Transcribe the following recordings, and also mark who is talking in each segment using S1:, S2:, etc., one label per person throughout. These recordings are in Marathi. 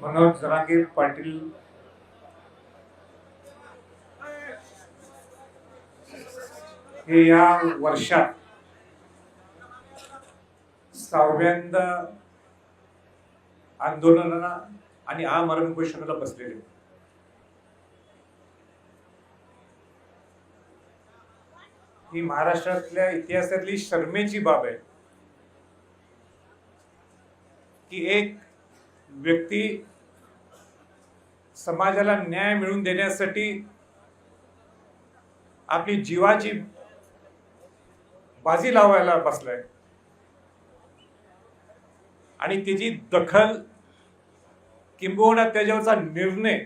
S1: मनोज जरांगे पाटील. हे या वर्षात सहाव्यांदा आंदोलनाला आणि आमरण पोषणाला बसलेले. ही महाराष्ट्रातल्या इतिहासातली शर्मेची बाब आहे. की एक व्यक्ती समाजाला न्याय मिळवून देण्यासाठी आपली जीवाची बाजी लावायला बसलाय. आणि त्याची दखल किंबहुना त्याच्यावरचा निर्णय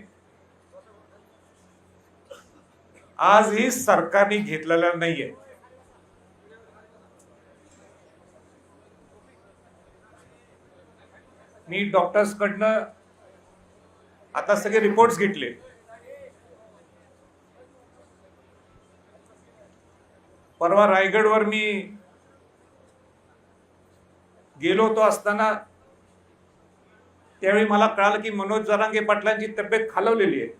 S1: आजही सरकारने घेतलेला नाहीये. मी डॉक्टर्स कडनं आता सगळे रिपोर्ट्स घेतले. परवा रायगडवर मी गेलो होतो असताना त्यावेळी मला कळालं की मनोज जरांगे पाटलांची तब्येत खालवलेली आहे.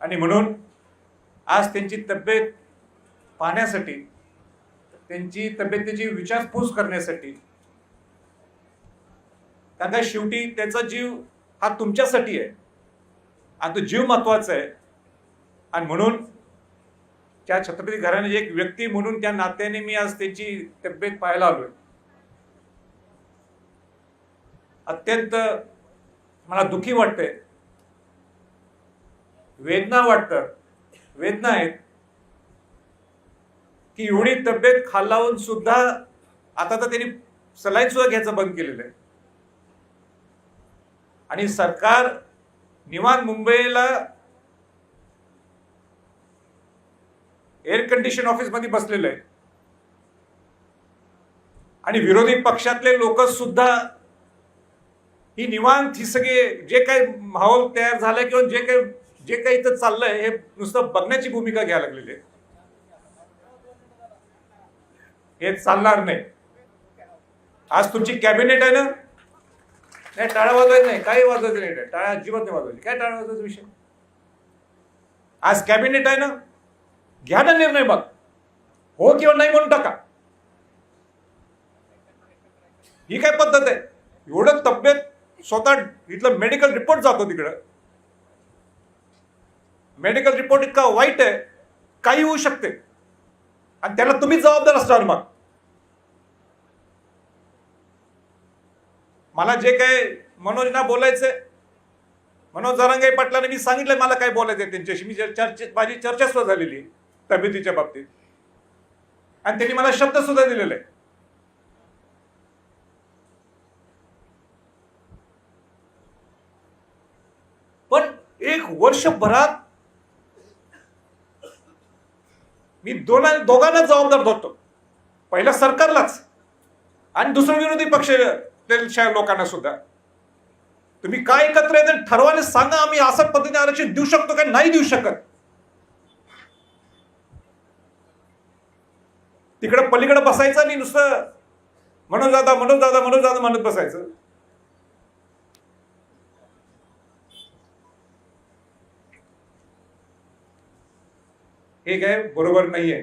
S1: आणि म्हणून आज त्यांची तब्येत पाहण्यासाठी त्यांची तब्येतीची विचारपूस करण्यासाठी कारण का शेवटी त्याचा जीव हा तुमच्यासाठी आहे. आणि तो जीव महत्त्वाचा आहे. आणि म्हणून त्या छत्रपती घराण्याची एक व्यक्ती म्हणून त्या नात्याने मी आज त्याची तब्येत पाहायला आलोय. अत्यंत मला दुखी वाटतंय. वेदना वाटतं. वेदना आहेत. की एवढी तब्येत खालावून सुद्धा आता तर त्यांनी सलाईन सुद्धा घ्यायचं बंद केलेलं आहे. आणि सरकार निवान मुंबईला एअर कंडिशन ऑफिसमध्ये बसलेलं आहे. आणि विरोधी पक्षातले लोक सुद्धा ही निवांत ही सगळे जे काही माहोल तयार झालाय किंवा जे काही जे काही इथं चाललंय हे नुसतं बघण्याची भूमिका घ्यायला लागलेली आहे. हे चालणार नाही. आज तुमची कॅबिनेट आहे ना? नाही टाळा वाजवायचं नाही काही वाजवायचं नाही टाळा अजिबात नाही वाजवायची. काय टाळा वाजवायचा विषय? आज कॅबिनेट आहे ना घ्या ना निर्णय बघ. हो किंवा नाही म्हणून टाका. ही काय पद्धत आहे? एवढं तब्येत स्वतः इथलं मेडिकल रिपोर्ट जातो तिकडं. मेडिकल रिपोर्ट इतका वाईट आहे काही होऊ शकते. आणि त्याला तुम्ही जबाबदार असणार मग. मला जे काय मनोजना बोलायचंय मनोज जरांगे पाटलाने मी सांगितलं मला काय बोलायचंय त्यांच्याशी. मी चर्चे माझी चर्चा सुद्धा झालेली आहे तब्येतीच्या बाबतीत. आणि त्यांनी मला शब्द सुद्धा दिलेला आहे पण एक वर्षभरात मी दोन दोघांनाच जबाबदार धरतो. पहिला सरकारलाच आणि दुसरं विरोधी पक्ष त्या लोकांना सुद्धा. तुम्ही काय एकत्र येत ठरवाने सांगा आम्ही असं पद्धतीने आरक्षण देऊ शकतो का नाही देऊ शकत. तिकडे पलीकडे बसायचं आणि नुसतं म्हणून दादा म्हणून दादा म्हणून दादा म्हणत बसायचं. हे काय बरोबर नाहीये.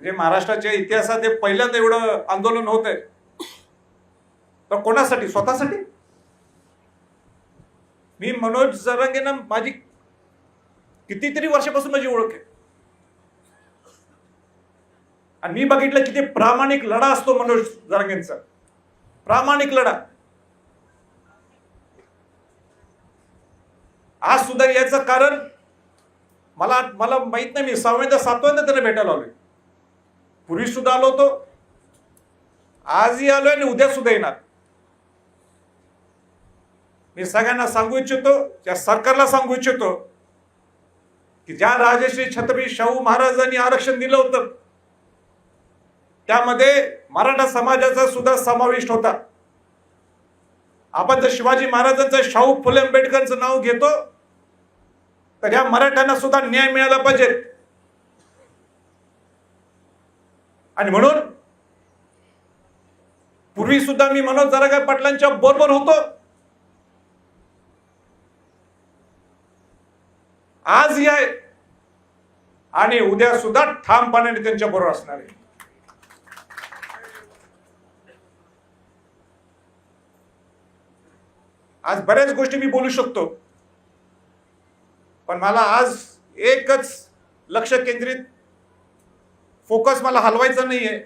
S1: म्हणजे महाराष्ट्राच्या इतिहासात हे पहिल्यांदा एवढं आंदोलन होत आहे तर कोणासाठी? स्वतःसाठी? मी मनोज जरांगेना माझी कितीतरी वर्षापासून माझी ओळख आहे. आणि मी बघितलं किती प्रामाणिक लढा असतो मनोज जरांगेंचा. प्रामाणिक लढा. आज सुद्धा याचं कारण मला मला माहीत नाही मी सहाव्यांदा सातव्यांदा त्यांना भेटायला आलोय. पूर्वी सुद्धा आलो होतो. आजही आलोय आणि उद्या सुद्धा येणार. मी सगळ्यांना सांगू इच्छितो त्या सरकारला सांगू इच्छितो की ज्या राजश्री छत्रपती शाहू महाराजांनी आरक्षण दिलं होतं त्यामध्ये मराठा समाजाचा सुद्धा समाविष्ट होता. आपण जर शिवाजी महाराजांचं शाहू फुले आंबेडकरचं नाव घेतो तर या मराठ्यांना सुद्धा न्याय मिळाला पाहिजे. आणि म्हणून पूर्वी सुद्धा मी मनोज जरागाय पाटलांच्या बरोबर होतो. आज आहे. आणि उद्या सुद्धा ठामपणाने त्यांच्या बरोबर असणार आहे. आज बऱ्याच गोष्टी मी बोलू शकतो. पण मला आज एकच लक्ष केंद्रित फोकस मला हलवायचा नाहीये.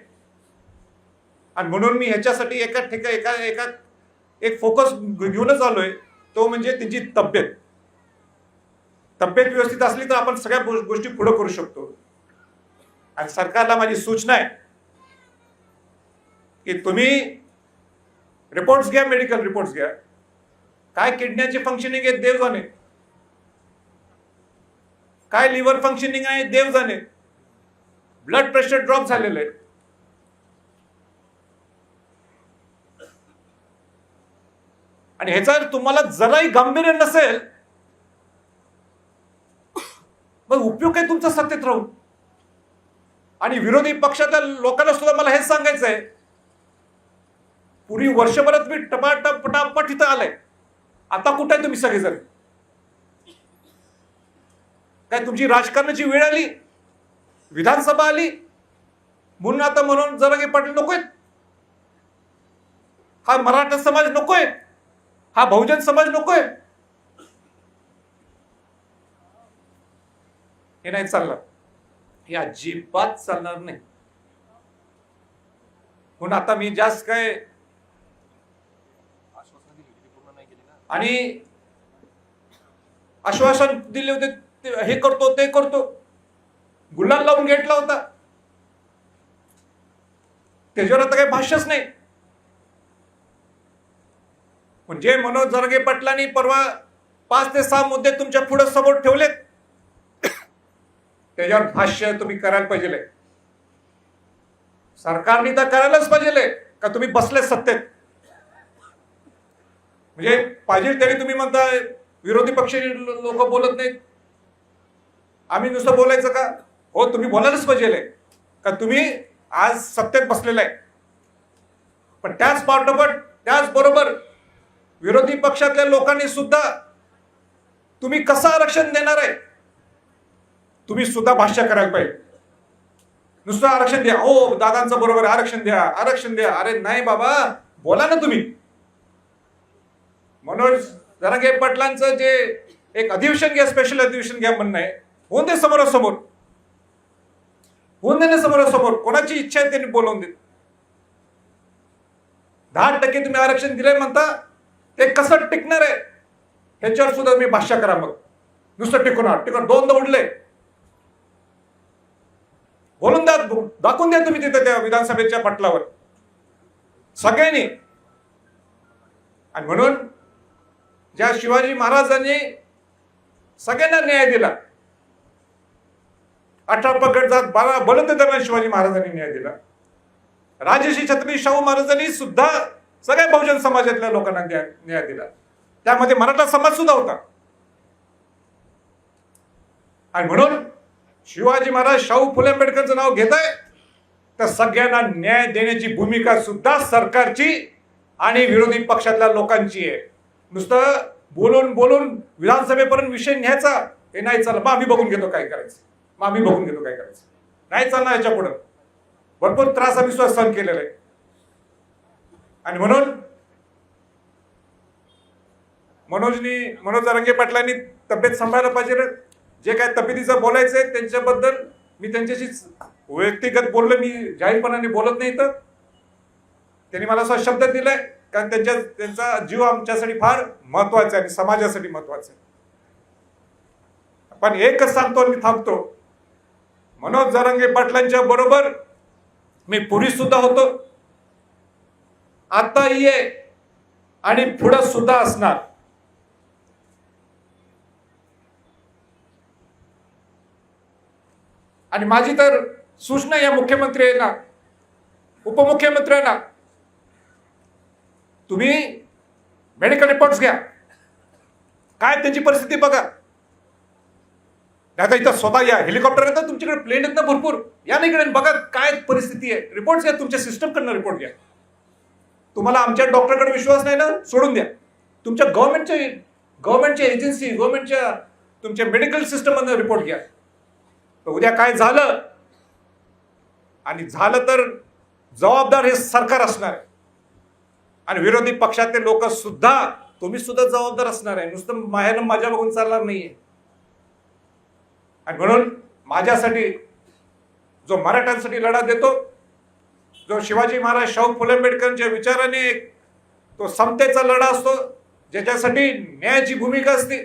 S1: आणि म्हणून मी ह्याच्यासाठी एका ठिका एका एका एक फोकस घेऊनच आलोय. तो म्हणजे त्यांची तब्येत. तब्येत व्यवस्थित असली तर आपण सगळ्या गोष्टी पुढे करू शकतो. आणि सरकारला माझी सूचना आहे की तुम्ही रिपोर्ट्स घ्या मेडिकल रिपोर्ट्स घ्या. काय किडन्याचे फंक्शनिंग आहे देव जाणे. काय लिव्हर फंक्शनिंग आहे देव जाणे. ब्लड प्रेशर ड्रॉप झालेलं आहे. आणि ह्याचा तुम्हाला जराही गांभीर्य नसेल मग उपयोग काय तुमचा सत्तेत राहून? आणि विरोधी पक्षाच्या लोकांना सुद्धा मला हेच सांगायचं आहे पूर्वी वर्षभरात मी टपाटप पटापट इथं आलाय. आता कुठे आहे तुम्ही सगळेजण? काय तुमची राजकारणाची वेळ आली विधानसभा आली म्हणून आता म्हणून जरांगे पाटील नकोय हा मराठा समाज नकोय हा बहुजन समाज नकोय हे नाही चालणार. हे अजिबात चालणार नाही. म्हणून आता मी जास्त काय आणि आश्वासन दिले होते हे करतो ते करतो. गुलाल लावून घेतला होता. त्याच्यावर आता काही भाष्यच नाही. म्हणजे मनोज जरगे पाटलांनी परवा पाच ते सहा मुद्दे तुमच्यापुढे समोर ठेवलेत त्याच्यावर भाष्य तुम्ही करायला पाहिजे सरकारने तर करायलाच पाहिजे का तुम्ही बसले सत्तेत? म्हणजे पाहिजे तरी तुम्ही म्हणताय विरोधी पक्ष लोक बोलत नाहीत. आम्ही नुसतं बोलायचं का? हो तुम्ही बोलायलाच पाहिजे का तुम्ही आज सत्तेत बसलेला आहे पण त्याच पाठोपाठ त्याच बरोबर विरोधी पक्षातल्या लोकांनी सुद्धा तुम्ही कसं आरक्षण देणार आहे? तुम्ही सुद्धा भाष्य करायला पाहिजे. नुसतं आरक्षण द्या. ओ दादांचं बरोबर आरक्षण द्या. आरक्षण द्या. अरे नाही बाबा. बोला ना तुम्ही. मनोज जरांगे पाटलांचं जे एक अधिवेशन घ्या स्पेशल अधिवेशन घ्या म्हणणं आहे. होऊन दे समोरासमोर. होऊन दे ना समोरासमोर. कोणाची इच्छा आहे त्यांनी बोलवून देत. दहा टक्के तुम्ही आरक्षण दिलंय म्हणता ते कसं टिकणार आहे? ह्याच्यावर सुद्धा तुम्ही भाष्य करा मग. नुसतं टिकून टिकून दोनदा उडले बोलून द्या दाखवून द्या तुम्ही तिथे त्या विधानसभेच्या पटलावर. सगळ्यांनी. आणि म्हणून ज्या शिवाजी महाराजांनी सगळ्यांना न्याय दिला अठरा पगड जात बारा बलत दरम्यान शिवाजी महाराजांनी न्याय दिला. राजश्री छत्रपती शाहू महाराजांनी सुद्धा सगळ्या बहुजन समाजातल्या लोकांना न्याय दिला. त्यामध्ये मराठा समाज सुद्धा होता. आणि म्हणून शिवाजी महाराज शाहू फुले आंबेडकरचं नाव घेत आहे तर सगळ्यांना न्याय देण्याची भूमिका सुद्धा सरकारची आणि विरोधी पक्षातल्या लोकांची आहे. नुसतं बोलून बोलून विधानसभेपर्यंत विषय न्यायचा हे नाही चाललं मग आम्ही बघून घेतो काय करायचं. मग आम्ही बघून घेतो काय करायचं. नाही चालणार याच्या पुढं. भरपूर त्रास आम्ही सुद्धा सहन केलेला आहे. आणि म्हणून मनोजनी मनोज रंगे पाटलांनी तब्येत सांभाळायला पाहिजे जे काय तब्येतीचं बोलायचं आहे त्यांच्याबद्दल मी त्यांच्याशीच व्यक्तिगत बोललो मी जाहीरपणाने बोलत नाही तर त्यांनी मला असा शब्द दिलाय कारण त्यांच्या त्यांचा जीव आमच्यासाठी फार महत्त्वाचा आहे आणि समाजासाठी महत्त्वाचा आहे. पण एकच सांगतो आणि मी थांबतो. मनोज जरंगे पाटलांच्या बरोबर मी पुरी सुद्धा होतो. आता ये आणि पुढं सुद्धा असणार. आणि माझी तर सूचना या मुख्यमंत्र्यांना उपमुख्यमंत्र्यांना तुम्ही मेडिकल रिपोर्ट्स घ्या. काय त्यांची परिस्थिती बघा. नाही इथं स्वतः या हेलिकॉप्टर येतात तुमच्याकडे प्लेन आहेत ना भरपूर. या नाही इकडे बघा काय परिस्थिती आहे. रिपोर्ट्स घ्या तुमच्या सिस्टमकडनं रिपोर्ट घ्या. तुम्हाला आमच्या डॉक्टरकडे विश्वास नाही ना सोडून द्या. तुमच्या गव्हर्नमेंटच्या गव्हर्नमेंटच्या एजन्सी गव्हर्नमेंटच्या तुमच्या मेडिकल सिस्टममधनं रिपोर्ट घ्या. उद्या काय झालं? आणि झालं तर जबाबदार हे सरकार असणार आहे. आणि विरोधी पक्षातले लोक सुद्धा तुम्ही सुद्धा जबाबदार असणार आहे. नुसतं माहेर माझ्या बघून चालणार नाहीये. आणि म्हणून माझ्यासाठी जो मराठ्यांसाठी लढा देतो जो शिवाजी महाराज शाहू फुले आंबेडकरांच्या विचाराने एक तो समतेचा लढा असतो ज्याच्यासाठी न्यायाची भूमिका असते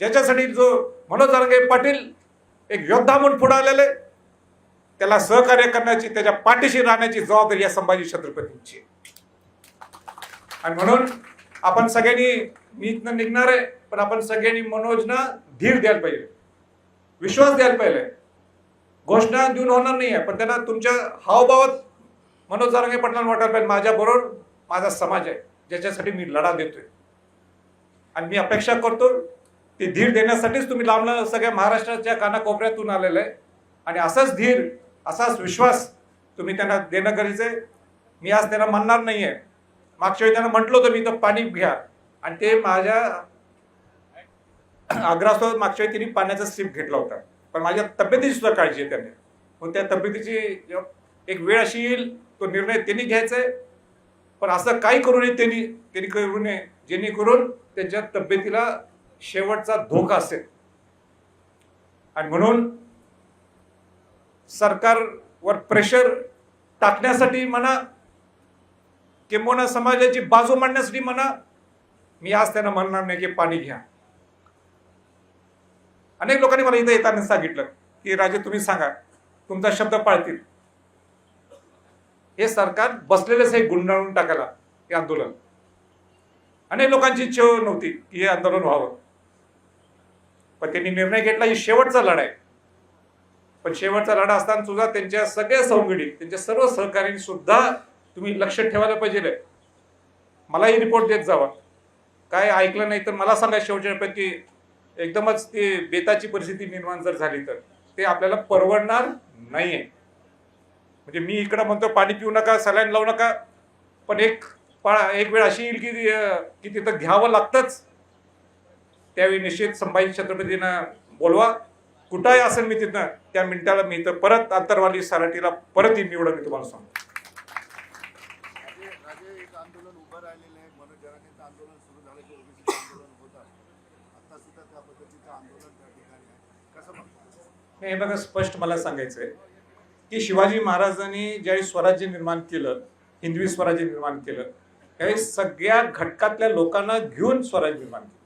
S1: ज्याच्यासाठी जो मनोज जरांगे पाटील एक योद्धा म्हणून पुढे आलेले. त्याला सहकार्य करण्याची त्याच्या पाठीशी राहण्याची जबाबदारी या संभाजी छत्रपतींची आणि म्हणून आपण सगळ्यांनी मी इथनं निघणार आहे पण आपण सगळ्यांनी मनोजना धीर द्यायला पाहिजे. विश्वास द्यायला पाहिजे. घोषणा देऊन होणार नाही आहे पण त्यांना तुमच्या हावभावात मनोज जारंगे पाटलांना वाटायला पाहिजे. माझ्याबरोबर माझा समाज आहे ज्याच्यासाठी मी लढा देतोय. आणि मी अपेक्षा करतो ते धीर देण्यासाठीच तुम्ही लांबलं सगळ्या महाराष्ट्राच्या कानाकोपऱ्यातून आलेलं आहे. आणि असाच धीर असाच विश्वास तुम्ही त्यांना देणं गरजेचं आहे. मी आज त्यांना म्हणणार नाही आहे. मागच्या वेळी त्यांना म्हटलं होतं मी तर पाणी घ्या. आणि ते माझ्या आग्रहासोबत मागच्या वेळी त्यांनी पाण्याचा स्लिप घेतला होता. पण माझ्या तब्येतीची सुद्धा काळजी आहे त्यांनी. मग त्या तब्येतीची एक वेळ अशी येईल तो निर्णय त्यांनी घ्यायचा आहे. पण असं काही करू नये त्यांनी त्यांनी करू नये. जेणेकरून त्यांच्या तब्येतीला शेवटचा धोका असेल. आणि म्हणून सरकारवर प्रेशर टाकण्यासाठी म्हणा किंबहुना समाजाची बाजू मांडण्यासाठी म्हणा मी आज त्यांना म्हणणार नाही की पाणी घ्या. अनेक लोकांनी मला इथं येताना सांगितलं की राजे तुम्ही सांगा तुमचा शब्द पाळतील. हे सरकार बसलेलेच हे गुंडाळून टाकायला हे आंदोलन. अनेक लोकांची इच्छा नव्हती की हे आंदोलन व्हावं. पण त्यांनी निर्णय घेतला ही शेवटचा लढा आहे. पण शेवटचा लढा असताना सुद्धा त्यांच्या सगळ्या सवंगडी त्यांच्या सर्व सहकार्यांनी सुद्धा तुम्ही लक्ष ठेवायला पाहिजे. मलाही रिपोर्ट देत जावा. काय ऐकलं नाही तर मला सांगा शेवटच्या एकदमच ते बेताची परिस्थिती निर्माण जर झाली तर. ते आपल्याला परवडणार नाहीये. म्हणजे मी इकडं म्हणतो पाणी पिऊ नका सलाईन लावू नका. पण एक पा एक वेळ अशी येईल की की तिथं घ्यावं लागतंच. त्यावेळी निश्चित संभाजी छत्रपतींना बोलवा. कुठंही असेल मी तिथं त्या मिनिटाला मी तर परत आंतरवाली सराटीला परत येईन एवढं मी तुम्हाला सांगतो. हे बघा स्पष्ट मला सांगायचं आहे की शिवाजी महाराजांनी ज्यावेळी स्वराज्य निर्माण केलं हिंदवी स्वराज्य निर्माण केलं त्यावेळी सगळ्या घटकातल्या लोकांना घेऊन स्वराज्य निर्माण केलं.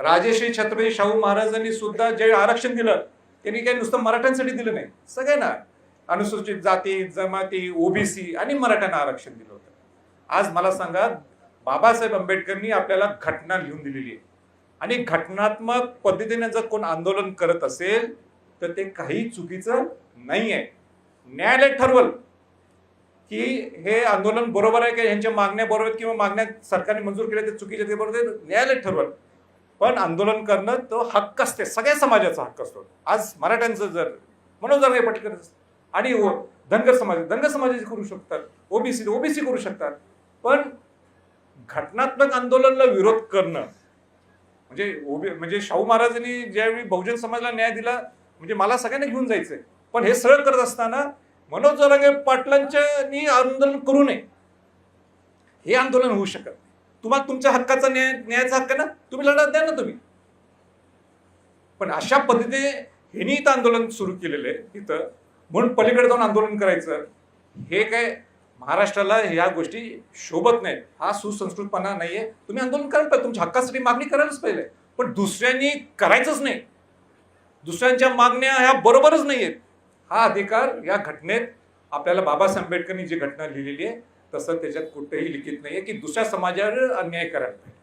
S1: राजेश्री छत्रपती शाहू महाराजांनी सुद्धा जे आरक्षण दिलं त्यांनी काही नुसतं मराठ्यांसाठी दिलं नाही. सगळ्यांना अनुसूचित जाती जमाती ओबीसी आणि मराठ्यांना आरक्षण दिलं होतं. आज मला सांगा बाबासाहेब आंबेडकरनी आपल्याला घटना लिहून दिलेली आहे. आणि घटनात्मक पद्धतीने जर कोण आंदोलन करत असेल तर ते काही चुकीचं नाही आहे न्यायालय ठरवल की हे आंदोलन बरोबर आहे का? यांच्या मागण्या बरोबर किंवा मागण्या सरकारने मंजूर केल्या ते चुकीच्या ते बरोबर न्यायालय ठरवल. पण आंदोलन करणं तो हक्क असते. सगळ्या समाजाचा हक्क असतो. आज मराठ्यांचं जर मनोज जरांगे पाटील आणि हो, धनगर समाज धनगर समाजाचे करू शकतात. ओबीसी ओबीसी करू शकतात. पण घटनात्मक आंदोलनाला विरोध करणं म्हणजे ओबी म्हणजे शाहू महाराजांनी ज्यावेळी बहुजन समाजाला न्याय दिला म्हणजे मला सगळ्यांना घेऊन जायचंय. पण हे सरळ करत असताना मनोज जरांगे पाटलांच्या आंदोलन करू नये. हे आंदोलन होऊ शकत नाही. तुम्हाला तुमच्या हक्काचा न्याय न्यायाचा हक्क आहे ना? तुम्ही लढा द्या ना तुम्ही. पण अशा पद्धतीने ह्यांनी इथं आंदोलन सुरू केलेलं आहे इथं. म्हणून पलीकडे जाऊन आंदोलन करायचं. हे काय महाराष्ट्राला ह्या गोष्टी शोभत नाहीत. हा सुसंस्कृतपणा नाहीये. तुम्ही आंदोलन करायला पाहिजे. तुमच्या हक्कासाठी मागणी करायलाच पाहिजे. पण दुसऱ्यांनी करायचंच नाही. दुसऱ्यांच्या मागण्या ह्या बरोबरच नाहीयेत. हा अधिकार या घटनेत आपल्याला बाबासाहेब आंबेडकरनी जी घटना लिहिलेली आहे तसं त्याच्यात कुठेही लिखित नाहीये की दुसऱ्या समाजावर अन्याय करायला पाहिजे.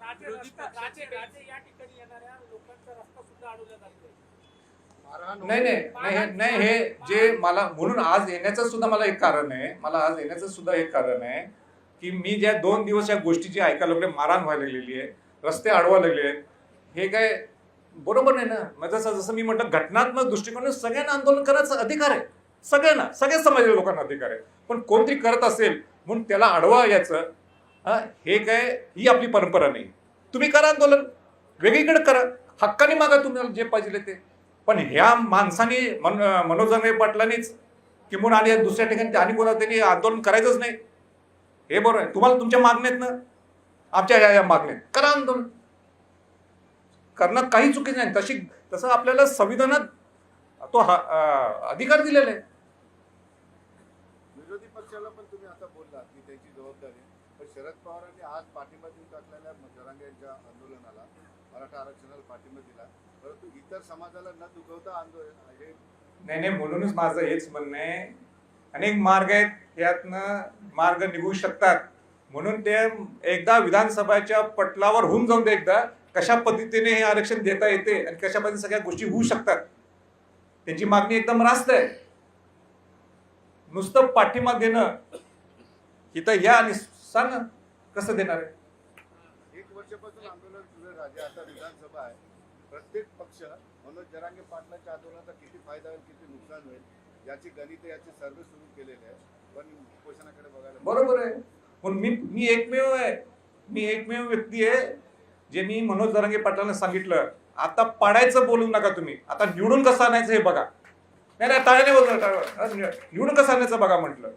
S2: राजे रस्ता राजे राजे या ठिकाणी येणाऱ्या लोकांचा रस्ता सुद्धा अडवला जातोय
S3: मारहाण
S1: नाही नाही नाही हे- नाही हे जे मला म्हणून आज येण्याचं सुद्धा मला एक कारण आहे. मला आज येण्याचं सुद्धा एक कारण आहे की मी ज्या दोन दिवस या गोष्टीची ऐकायला लागले मारहाण व्हायला लागलेली आहे रस्ते अडवा लागले आहेत हे काय बरोबर नाही ना? मग जसं जसं मी म्हटलं घटनात्मक दृष्टिकोन सगळ्यांना आंदोलन करायचा अधिकार आहे. सगळ्यांना सगळ्याच समाजाच्या लोकांना अधिकार आहे. पण कोणतरी करत असेल म्हणून त्याला अडवा याचं हा, हे काय ही आपली परंपरा नाही. तुम्ही करा आंदोलन. वेगळीकडे करा. हक्काने मागा तुम्हाला जे पाहिजे ते. पण ह्या माणसाने मन मनोजंगे पाटलांनीच किंवा आणि दुसऱ्या ठिकाणी आणि कोणाला त्यांनी आंदोलन करायचंच नाही. हे बरोबर आहे. तुम्हाला तुमच्या मागण्यात ना? आमच्या ह्या या मागण्यात करा आंदोलन. करणं काही चुकीचं नाही. तशी तसं आपल्याला संविधानात तो हा अधिकार दिलेला आहे.
S3: पक्षाला पण तुम्ही आता बोललात की त्याची जबाबदारी पण शरद पवारांनी आज पाठिंबा देऊन टाकलेल्या जरांगे यांच्या आंदोलनाला मराठा आरक्षणाला पाठिंबा दिला परंतु इतर समाजाला न दुखवता आंदोलन हे
S1: नाही नाही म्हणूनच माझं हेच म्हणणं आहे. अनेक मार्ग आहेत यातनं मार्ग निघू शकतात. म्हणून ते एकदा विधानसभाच्या पटलावर होऊन जाऊन ते एकदा कशा पद्धतीने हे आरक्षण देता येते आणि कशा पद्धतीने सगळ्या गोष्टी होऊ शकतात त्यांची मागणी एकदम रास्त आहे. नुसतं पाठिंबा देणं इथं या आणि सांग कसं देणार आहे?
S3: एक वर्षापासून आंदोलन सुरू आहे राजे आता विधानसभा आहे. प्रत्येक पक्ष मनोज जरांगे पाटलांच्या आंदोलनाचा किती फायदा होईल किती नुकसान होईल याची गणित याचे सर्वे सुरू केलेले आहे पण उपोषणाकडे बघायला
S1: बरोबर आहे. पण मी मी एकमेव आहे. मी एकमेव व्यक्ती आहे जे मी मनोज दरंगे पाटलांना सांगितलं. आता पाडायचं बोलू नका तुम्ही. आता निवडून कसं आणायचं हे बघा. नाही नाही टाळ्याने बोललो टाळ्या- निवडून कसं आणायचं बघा म्हटलं.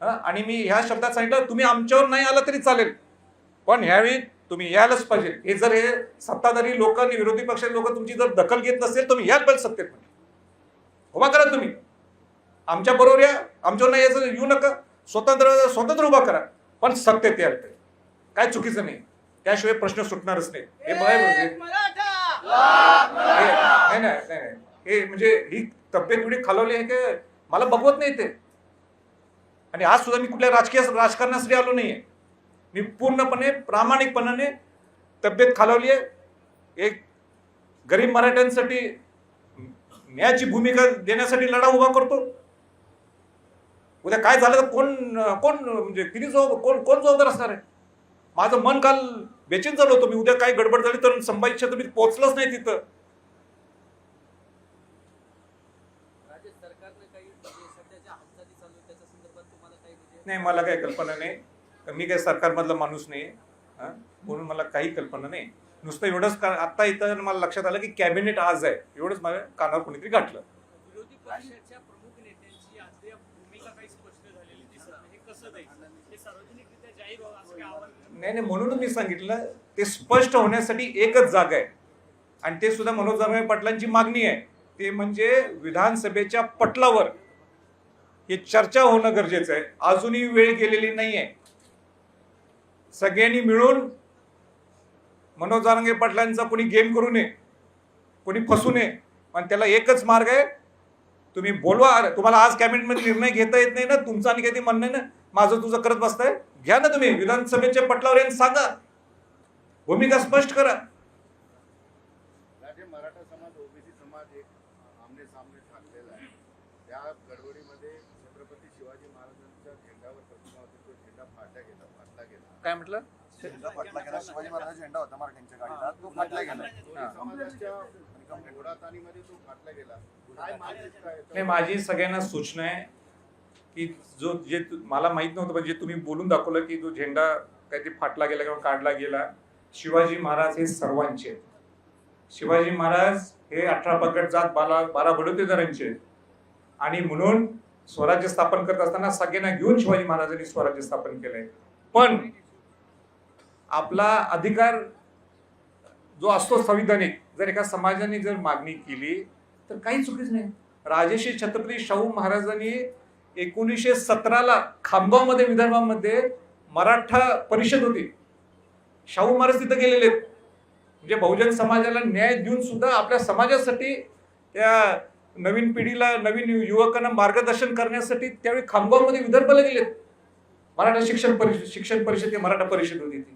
S1: हा, आणि मी ह्या शब्दात सांगितलं तुम्ही आमच्यावर नाही आला तरी चालेल. पण ह्यावेळी तुम्ही यायलाच पाहिजे. हे जर हे सत्ताधारी लोक आणि विरोधी पक्षाचे लोक तुमची जर दखल घेत नसेल तुम्ही याच पाहिजे सत्तेत उभा करा तुम्ही. आमच्या बरोबर या. आमच्यावर नाही यायचं येऊ नका. स्वतंत्र स्वतंत्र उभा करा. पण सत्तेत यायला पाहिजे काय चुकीचं नाही. त्याशिवाय प्रश्न सुटणारच नाही. हे नाही नाही नाही नाही. हे म्हणजे ही तब्येत एवढी खालवली आहे की मला बघवत नाही ते. आणि आज सुद्धा मी कुठल्या राजकीय राजकारणासाठी आलो नाहीये. मी पूर्णपणे प्रामाणिकपणाने तब्येत खालवली आहे. एक गरीब मराठ्यांसाठी न्यायाची भूमिका देण्यासाठी लढा उभा करतो. उद्या काय झालं तर कोण कोण म्हणजे किती जबाब कोण कोण जबाबदार असणार आहे? माझं मन काल बेचैन झालं होतं. मी उद्या काय गडबड झाली तर संभाजी क्षेत्र मी पोहोचलंच नाही तिथं
S4: राज्य सरकारनं काही म्हणजे सध्याच्या हालचाली चालू आहेत त्याच्या संदर्भात तुम्हाला काही म्हणजे
S1: नाही मला काही कल्पना नाही. तर मी काही सरकारमधला माणूस नाही. हा? म्हणून मला काही कल्पना नाही. नुसतं एवढंच का आत्ता इथं मला लक्षात आलं की कॅबिनेट आज आहे. एवढंच माझ्या कानावर कोणीतरी गाठलं.
S2: नाही.
S1: नाही नाही म्हणून मी सांगितलं ते स्पष्ट होण्यासाठी एकच जागा आहे. आणि ते सुद्धा मनोज जरांगे पाटलांची मागणी आहे. ते म्हणजे विधानसभेच्या पटलावर ही चर्चा होणं गरजेचं आहे. अजूनही वेळ गेलेली नाही आहे सगळ्यांनी मिळून मनोज जरांगे पाटलांचा कोणी गेम करू नये कोणी फसू नये पण त्याला एकच मार्ग आहे. तुम्ही बोलवा तुम्हाला आज कॅबिनेटमध्ये निर्णय घेता येत नाही ना तुमचं आणि काही म्हणणं ना माझं तुझं करत बसताय. घ्या ना तुम्ही विधानसभेच्या पटलावर येऊन सांगा. भूमिका स्पष्ट करा
S3: राजे मराठा समाज ओबीसी समाज एक आमने सामने ठाकलेला आहे त्या गडबडीमध्ये छत्रपती शिवाजी महाराजांच्या झेंड्यावर प्रतिमा होती तो झेंडा फाटला गेला फाटला गेला
S1: काय म्हटलं?
S5: झेंडा फाटला गेला. शिवाजी महाराजांचा झेंडा होता मराठ्यांच्या गाडीला तो फाटला गेला.
S3: दोन्ही समाजाच्या घोडातानीमध्ये तो फाटला गेला. काय माहिती काय
S1: नाही माझी सगळ्यांना सूचना आहे की जो जे मला माहीत नव्हतं पण जे तुम्ही बोलून दाखवलं की जो झेंडा काहीतरी फाटला गेला किंवा काढला गेला शिवाजी महाराज हे सर्वांचे आहेत. शिवाजी महाराज हे अठरा पगड जात बारा बारा बडोतेदारांचे. आणि म्हणून स्वराज्य स्थापन करत असताना सगळ्यांना घेऊन शिवाजी महाराजांनी स्वराज्य स्थापन केलंय. पण आपला अधिकार जो असतो संविधानिक जर एका समाजाने जर मागणी केली तर काही चुकीच नाही. राजेश्री छत्रपती शाहू महाराजांनी एकोणीसशे सतराला खामगावमध्ये विदर्भामध्ये मराठा परिषद होती. शाहू महाराज तिथं गेलेले आहेत. म्हणजे बहुजन समाजाला न्याय देऊन सुद्धा आपल्या समाजासाठी त्या नवीन पिढीला नवीन युवकांना मार्गदर्शन करण्यासाठी त्यावेळी खामगावमध्ये विदर्भाला गेलेत. मराठा शिक्षण परिषद शिक्षण परिषद ही मराठा परिषद होती ती.